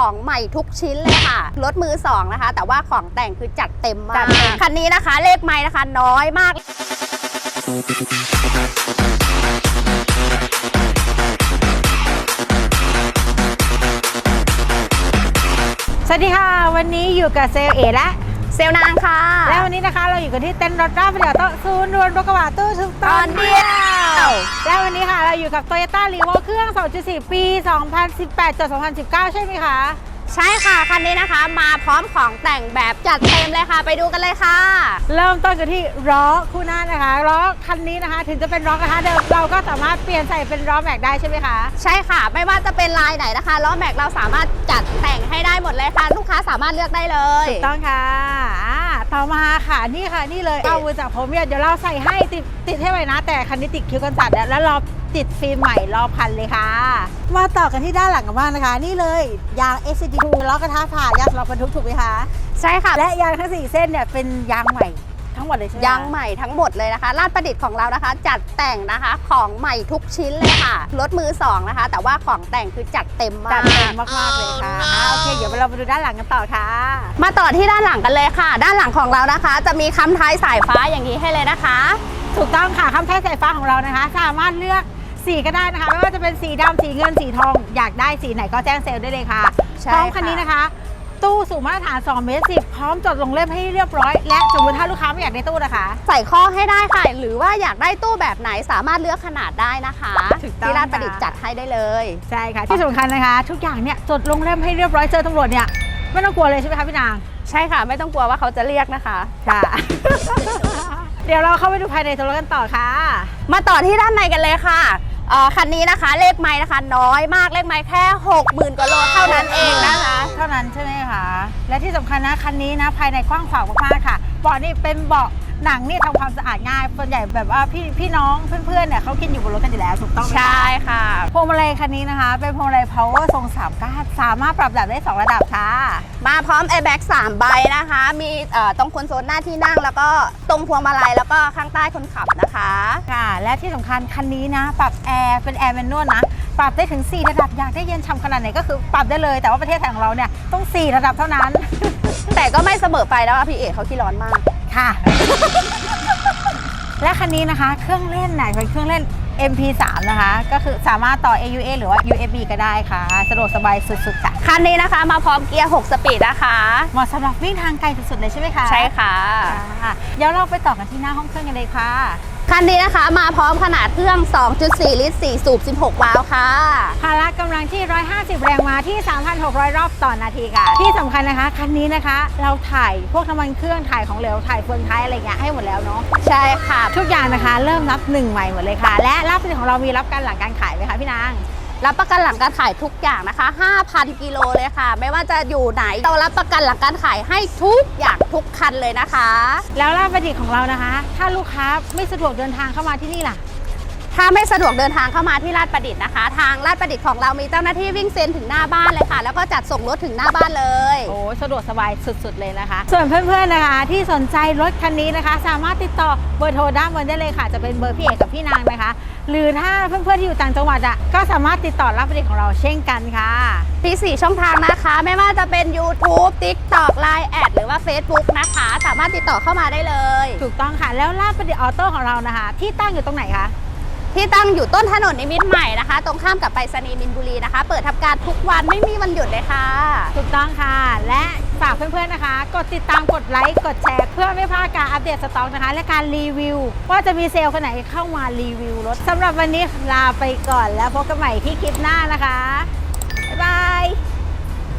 ของใหม่ทุกชิ้นเลยค่ะ รถมือสองนะคะ แต่ว่าของแต่งคือจัดเต็มมากคันนี้นะคะเลขไม้นะคะ น้อยมาก สวัสดีค่ะ วันนี้อยู่กับเซลลเอและ เซลลนางค่ะ และวันนี้นะคะเราอยู่กันที่เต้นรถราบเดียวโต๊ะศูนย์รวนรถกระบะตู้ชุบตอนเดียว และวันนี้ค่ะเราอยู่กับ Toyota r e v o เครื่อง 2.4 ปี 2018จด2019 ใช่ไหมคะ ใช่ค่ะ คันนี้นะคะมาพร้อมของแต่งแบบจัดเต็มเลยค่ะ ไปดูกันเลยค่ะ เริ่มต้นกันที่ล้อคู่หน้านะคะล้อคันนี้นะคะ ถึงจะเป็นล้อกระทะเดิมเราก็สามารถเปลี่ยนใส่เป็นล้อแม็กได้ใช่ไหมคะ ใช่ค่ะ ไม่ว่าจะเป็นลายไหนนะคะล้อแม็กเราสามารถจัดแต่งให้ได้หมดเลยค่ะ ลูกค้าสามารถเลือกได้เลย ถูกต้องค่ะอ่า ต่อมาค่ะนี่ค่ะนี่เลยเอามือจากผมเนี่ยเดี๋ยวเราใส่ให้ติดติดให้ไว้นะ แต่คันนี้ติดคิ้วกันสัตว์แล้วแล้วเราติดฟิล์มใหม่รอบคันเลยค่ะ มาต่อกันที่ด้านหลังกันบ้างนะคะ นี่เลยยาง SCD ล้อกระทะผ่ายางสำหรับบรรทุกถูกไหมคะ ใช่ค่ะ และยางทั้ง4เส้นเนี่ยเป็นยางใหม่ ทั้งหมดเลยใช่ไหมคะยางใหม่ทั้งหมดเลยนะคะลาดประดิษฐ์ของเรานะคะ จัดแต่งนะคะของใหม่ทุกชิ้นเลยค่ะรถมือสองนะคะ แต่ว่าของแต่งคือจัดเต็มมาก จัดเต็มมากๆเลยค่ะอ่าโอเคเดี๋ยวเราไปดูด้านหลังกันต่อค่ะ มาต่อที่ด้านหลังกันเลยค่ะ ด้านหลังของเรานะคะ จะมีคำท้ายสายฟ้าอย่างนี้ให้เลยนะคะ ถูกต้องค่ะคำแท้สายฟ้าของเรานะคะ สามารถเลือกสีก็ได้นะคะ ไม่ว่าจะเป็นสีดำสีเงินสีทอง อยากได้สีไหนก็แจ้งเซลล์ได้เลยค่ะใช่พร้อมค่ะคันนี้นะคะ ตู้สูงมาตรฐาน2เมตร10พร้อมจดลงเล่มให้เรียบร้อย และสมมติถ้าลูกค้าไม่อยากได้ตู้นะคะ ใส่ข้อให้ได้ค่ะ หรือว่าอยากได้ตู้แบบไหนสามารถเลือกขนาดได้นะคะถูกต้องที่ร้านประดิษฐ์จัดให้ได้เลย ใช่ค่ะ ที่สำคัญนะคะ ทุกอย่างเนี่ยจดลงเล่มให้เรียบร้อยเจอตำรวจเนี่ยไม่ต้องกลัวเลยใช่ไหมคะพี่นาง ใช่ค่ะ ไม่ต้องกลัวว่าเขาจะเรียกนะคะ ค่ะ เดี๋ยวเราเข้าไปดูภายในตัวรถกันต่อค่ะ มาต่อที่ด้านในกันเลยค่ะ เอ่อคันนี้นะคะเลขไม้นะคะ น้อยมากเลขไม้แค่ 60,000กว่าโลเท่านั้นเองนะคะ เท่านั้นใช่ไหมคะ และที่สำคัญนะคันนี้นะภายในกว้างขวางมากๆค่ะเบาะนี่เป็นเบาะ หนังนี่ทำความสะอาดง่ายส่วนใหญ่แบบว่าพี่พี่น้องเพื่อนๆเนี่ยเขากินอยู่บนรถกันอยู่แล้วถูกต้องไหมคะ ใช่ค่ะ พวงมาลัยคันนี้นะคะ เป็นพวงมาลัย power ทรงสามก้านสามารถปรับระดับได้ 2 ระดับค่ะ มาพร้อม airbag 3ใบนะคะ มีเอ่อตรงคอนโซลหน้าที่นั่ง แล้วก็ตรงพวงมาลัยแล้วก็ข้างใต้คนขับนะคะ ค่ะ และที่สำคัญคันนี้นะ ปรับแอร์เป็นแอร์แมนนวลนะ ปรับได้ถึง 4 ระดับอยากได้เย็นช่ำขนาดไหนก็คือปรับได้เลยแต่ว่าประเทศไทยของเราเนี่ยต้อง 4 ระดับเท่านั้น แต่ก็ไม่เสมอไปแล้วอะพี่เอกเขาขี้ร้อนมาก ค่ะ และคันนี้นะคะ เครื่องเล่นไหนะเป็นเครื่องเล่น MP3 นะคะ ก็คือสามารถต่อ AUA หรือว่า USB ก็ได้ค่ะ สะดวกสบายสุดๆค่ะ คันนี้นะคะมาพร้อมเกียร์ 6 สปีดนะคะ เหมาะสำหรับวิ่งทางไกลสุดๆเลยใช่ไหมคะใช่ค่ะ ค่ะเดี๋ยวเราไปต่อกันที่หน้าห้องเครื่องกันเลยค่ะ คันนี้นะคะมาพร้อมขนาดเครื่อง 2.4 ลิตร 4 สูบ 16 วาล์วค่ะพาระกำลังที่ 150 แรงม้าที่ 3,600 รอบต่อนาทีค่ะ ที่สำคัญนะคะ คันนี้นะคะ เราถ่ายพวกน้ำมันเครื่องถ่ายของเหลวถ่ายเฟืองท้ายอะไรเงี้ยให้หมดแล้วเนาะ ใช่ค่ะ ทุกอย่างนะคะ เริ่มนับหนึ่งใหม่หมดเลยค่ะ และรับสินของเรามีรับการหลังการขายไหมคะพี่นาง รับประกันหลังการขายทุกอย่างนะคะ 5,000 กิโลเลยค่ะ ไม่ว่าจะอยู่ไหนเรารับประกันหลังการขายให้ทุกอย่างทุกคันเลยนะคะ แล้วราบประดิษฐ์ของเรานะคะ ถ้าลูกค้าไม่สะดวกเดินทางเข้ามาที่นี่ล่ะ ถ้าไม่สะดวกเดินทางเข้ามาที่ลาดประดิษฐ์นะคะ ทางลาดประดิษฐ์ของเรามีเจ้าหน้าที่วิ่งเซ็นถึงหน้าบ้านเลยค่ะ แล้วก็จัดส่งรถถึงหน้าบ้านเลย โอ้สะดวกสบายสุดๆเลยนะคะ ส่วนเพื่อนๆนะคะ ที่สนใจรถคันนี้นะคะ สามารถติดต่อเบอร์โทรด้านบนได้เลยค่ะ จะเป็นเบอร์พี่เอกกับพี่นางนะคะ หรือถ้าเพื่อนๆที่อยู่ต่างจังหวัดอะก็สามารถติดต่อรับประดิษฐ์ของเราเช่นกันค่ะมี4ช่องทางนะคะ ไม่ว่าจะเป็น YouTube TikTok Line แอดหรือว่า Facebook นะคะ สามารถติดต่อเข้ามาได้เลย ถูกต้องค่ะแล้วลาดประดิษฐ์ออโต้ของเรานะคะ ที่ตั้งอยู่ตรงไหนคะ ที่ตั้งอยู่ต้นถนนนิมิตรใหม่นะคะ ตรงข้ามกับไปรษณีย์มินบุรีนะคะ เปิดทำการทุกวันไม่มีวันหยุดเลยค่ะ ถูกต้องค่ะ และฝากเพื่อนๆนะคะ กดติดตามกดไลค์กดแชร์เพื่อไม่พลาดการอัปเดตสต็อกนะคะ และการรีวิว ว่าจะมีเซลล์คนไหนเข้ามารีวิวรถสำหรับวันนี้ลาไปก่อนแล้วพบกันใหม่ที่คลิปหน้านะคะบ๊ายบาย